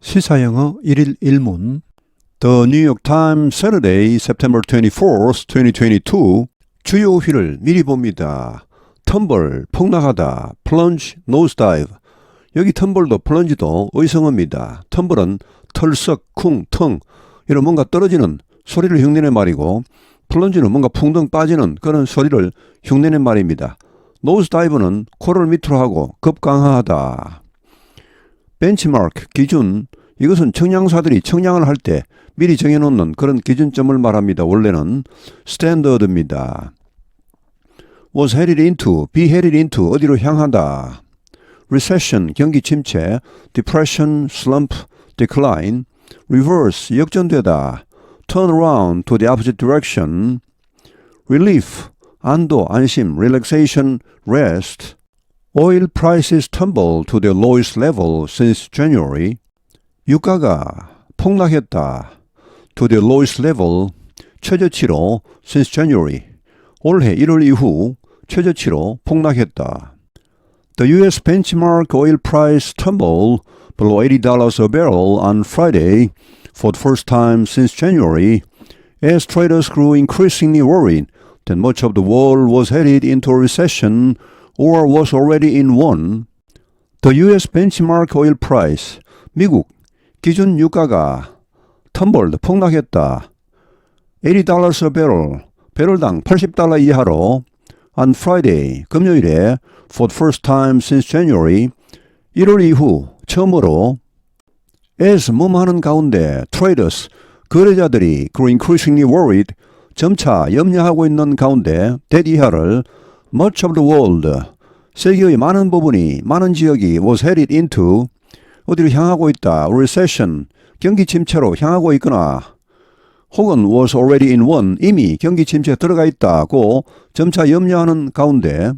시사영어 1일 1문 The New York Times Saturday, September 24th, 2022 주요 휘를 미리 봅니다. 텀블, 폭락하다, plunge, nosedive 여기 텀블도 플런지도 의성어입니다. 텀블은 털썩, 쿵, 텅 이런 뭔가 떨어지는 소리를 흉내낸 말이고 플런지는 뭔가 풍덩 빠지는 그런 소리를 흉내낸 말입니다. 노스다이브는 코를 밑으로 하고 급강하하다. 벤치마크, 기준, 이것은 청량사들이 청량을 할 때 미리 정해놓는 그런 기준점을 말합니다. 원래는 스탠더드입니다. was headed into, be headed into, 어디로 향하다. recession, 경기 침체, depression, slump, decline, reverse, 역전되다. turn around to the opposite direction, relief, 안도, 안심, relaxation, rest, Oil prices tumble to their lowest level since January. 유가가 폭락했다. To their lowest level, 최저치로 since January. 올해 1월 이후 최저치로 폭락했다. The U.S. benchmark oil price tumbled below $80 a barrel on Friday for the first time since January as traders grew increasingly worried that much of the world was headed into a recession or was already in one. The U.S. benchmark oil price, 미국 기준 유가가 텀블드 폭락했다. $80 a barrel, 배럴당 80달러 이하로 on Friday, 금요일에 for the first time since January, 1월 이후 처음으로 as 몸하는 가운데 traders, 거래자들이 grew increasingly worried, 점차 염려하고 있는 가운데 that 이하를 much of the world, 세계의 많은 부분이, 많은 지역이 was headed into, 어디로 향하고 있다, recession, 경기 침체로 향하고 있거나, 혹은 was already in one, 이미 경기 침체에 들어가 있다고 점차 염려하는 가운데,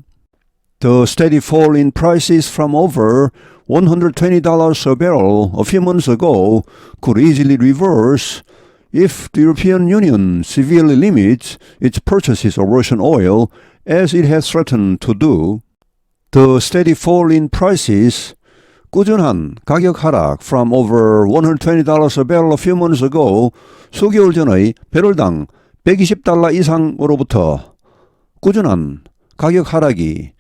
the steady fall in prices from over $120 a barrel a few months ago could easily reverse if the European Union severely limits its purchases of Russian oil as it has threatened to do. The steady fall in prices, 꾸준한 가격 하락 from over $120 a barrel a few months ago, 수개월 전의 배럴당 120달러 이상으로부터 꾸준한 가격 하락이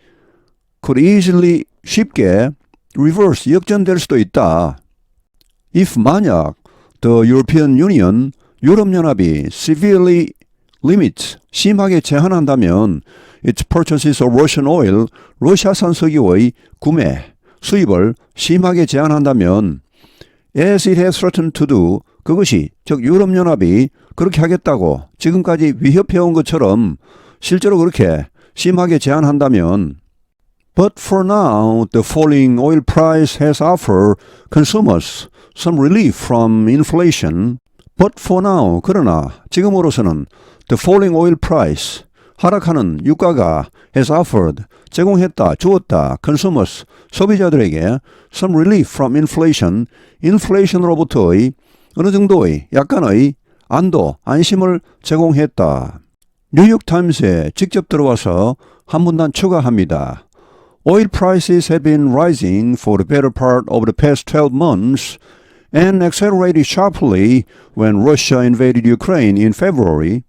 could easily 쉽게 reverse 역전될 수도 있다. if 만약 the European Union 유럽연합이 severely limits 심하게 제한한다면 its purchases of Russian oil 러시아산 석유의 구매 수입을 심하게 제한한다면 as it has threatened to do 그것이 즉 유럽연합이 그렇게 하겠다고 지금까지 위협해온 것처럼 실제로 그렇게 심하게 제한한다면 But for now, the falling oil price has offered consumers some relief from inflation. But for now, 그러나 지금으로서는 the falling oil price, 하락하는 유가가 has offered, 제공했다, 주었다, consumers, 소비자들에게 some relief from inflation, inflation으로부터의 어느 정도의 약간의 안도, 안심을 제공했다. 뉴욕 타임스에 직접 들어와서 한 문단 추가합니다. Oil prices have been rising for the better part of the past 12 months and accelerated sharply when Russia invaded Ukraine in February.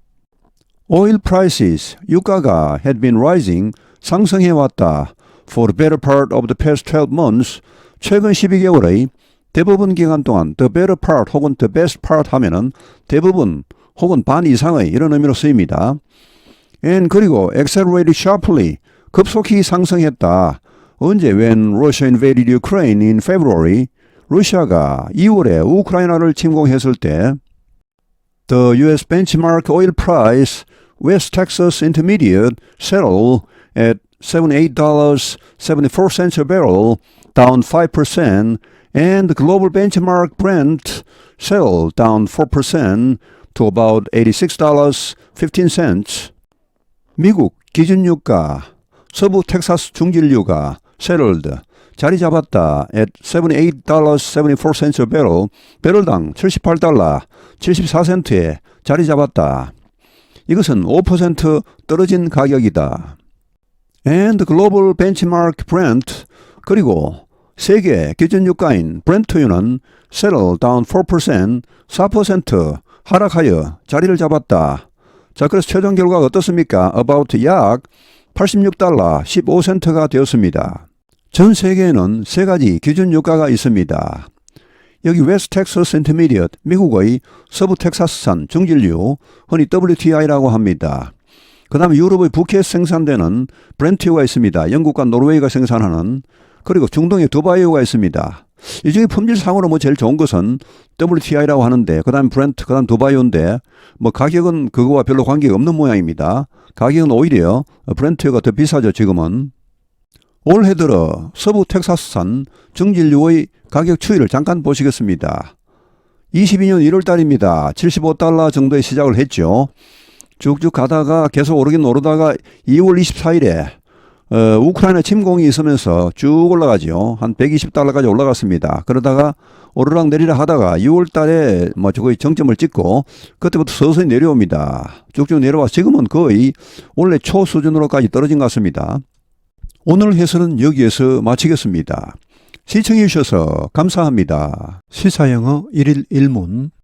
Oil prices, 유가가 had been rising, 상승해 왔다. For the better part of the past 12 months, 최근 12개월의 대부분 기간 동안 the better part 혹은 the best part 하면은 대부분 혹은 반 이상의 이런 의미로 쓰입니다. and 그리고 accelerated sharply, 급속히 상승했다. 언제 when Russia invaded Ukraine in February 러시아가 2월에 우크라이나를 침공했을 때 The US benchmark oil price West Texas Intermediate settled at $78.74 a barrel, down 5%, and the global benchmark Brent settled down 4% to about $86.15. 미국 기준유가 서부 텍사스 중진유가 settled 자리 잡았다 at $78.74 a barrel 배럴당 78달러 74센트에 자리 잡았다. 이것은 5% 떨어진 가격이다. And global benchmark Brent 그리고 세계 기준 유가인 브렌트유는 settle down 4%, 4% 하락하여 자리를 잡았다. 자, 그래서 최종 결과가 어떻습니까? about 약 86달러 15센트가 되었습니다. 전 세계에는 세 가지 기준 유가가 있습니다. 여기 웨스트 텍사스 인터미디엇 미국의 서부 텍사스산 중진류 흔히 WTI라고 합니다. 그 다음에 유럽의 부켓 생산되는 브렌티오가 있습니다. 영국과 노르웨이가 생산하는 그리고 중동의 두바이오가 있습니다. 이 중에 품질상으로 뭐 제일 좋은 것은 WTI라고 하는데 그 다음 브렌트, 그 다음 두바이오인데 뭐 가격은 그거와 별로 관계가 없는 모양입니다. 가격은 오히려 브렌트가 더 비싸죠 지금은. 올해 들어 서부 텍사스산 중진류의 가격 추이를 잠깐 보시겠습니다. 22년 1월 달입니다. 75달러 정도에 시작을 했죠. 쭉쭉 가다가 계속 오르긴 오르다가 2월 24일에 어, 우크라이나 침공이 있으면서 쭉 올라가죠. 한 120달러까지 올라갔습니다. 그러다가 오르락 내리락 하다가 6월 달에 뭐 거의 정점을 찍고 그때부터 서서히 내려옵니다. 쭉쭉 내려와 지금은 거의 원래 초 수준으로까지 떨어진 것 같습니다. 오늘 해설은 여기에서 마치겠습니다. 시청해 주셔서 감사합니다. 시사영어 1일 1문